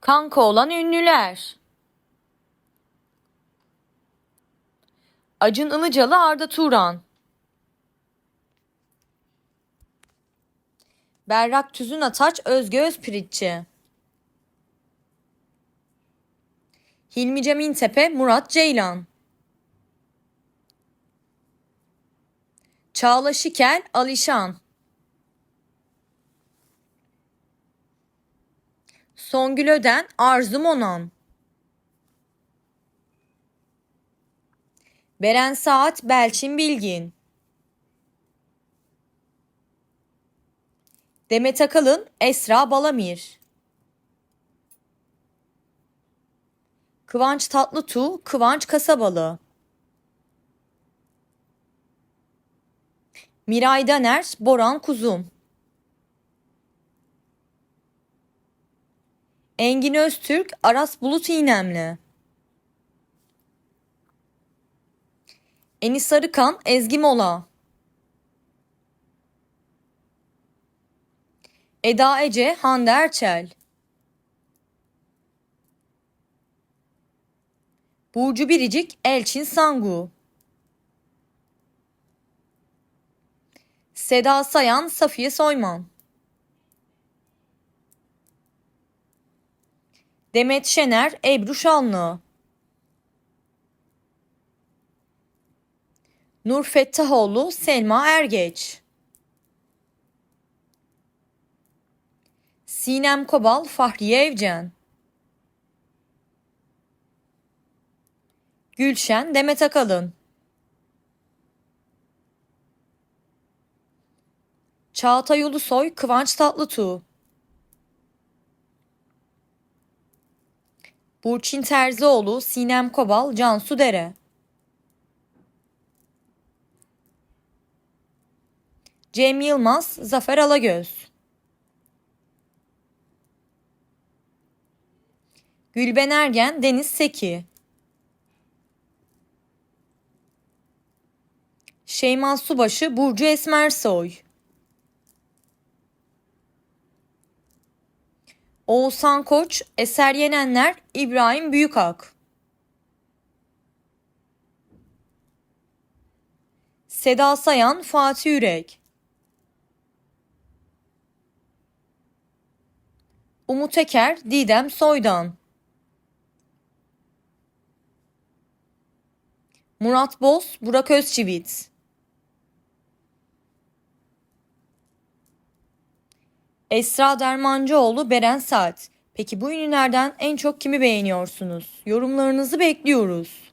Kanka olan ünlüler. Acun Ilıcalı Arda Turan. Berrak Tüzün Ataç Özge Özpiritçi. Hilmi Cemiltepe Murat Ceylan. Çağla Şikel Alişan. Songül Öden Arzu Monan. Beren Saat Belçin Bilgin. Demet Akalın Esra Balamir. Kıvanç Tatlıtuğ Kıvanç Kasabalı. Miray Daner Boran Kuzum. Engin Öztürk Aras Bulut İynemli. Enis Sarıkan Ezgi Mola. Eda Ece Hande Erçel. Burcu Biricik Elçin Sangu. Seda Sayan Safiye Soyman. Demet Şener Ebru Şanlı. Nur Fettahoğlu Selma Ergeç. Sinem Kobal Fahriye Evcen. Gülşen Demet Akalın. Çağatay Ulusoy Kıvanç Tatlıtuğ. Burçin Terzioğlu Sinem Kobal Cansu Dere. Cem Yılmaz Zafer Alagöz. Gülben Ergen Deniz Seki. Şeyma Subaşı Burcu Esmersoy. Oğuzhan Koç, Eser Yenenler, İbrahim Büyükak. Seda Sayan, Fatih Yürek. Umut Eker, Didem Soydan. Murat Boz, Burak Özçivit. Esra Dermancıoğlu, Beren Saat. Peki bu ünlülerden en çok kimi beğeniyorsunuz? Yorumlarınızı bekliyoruz.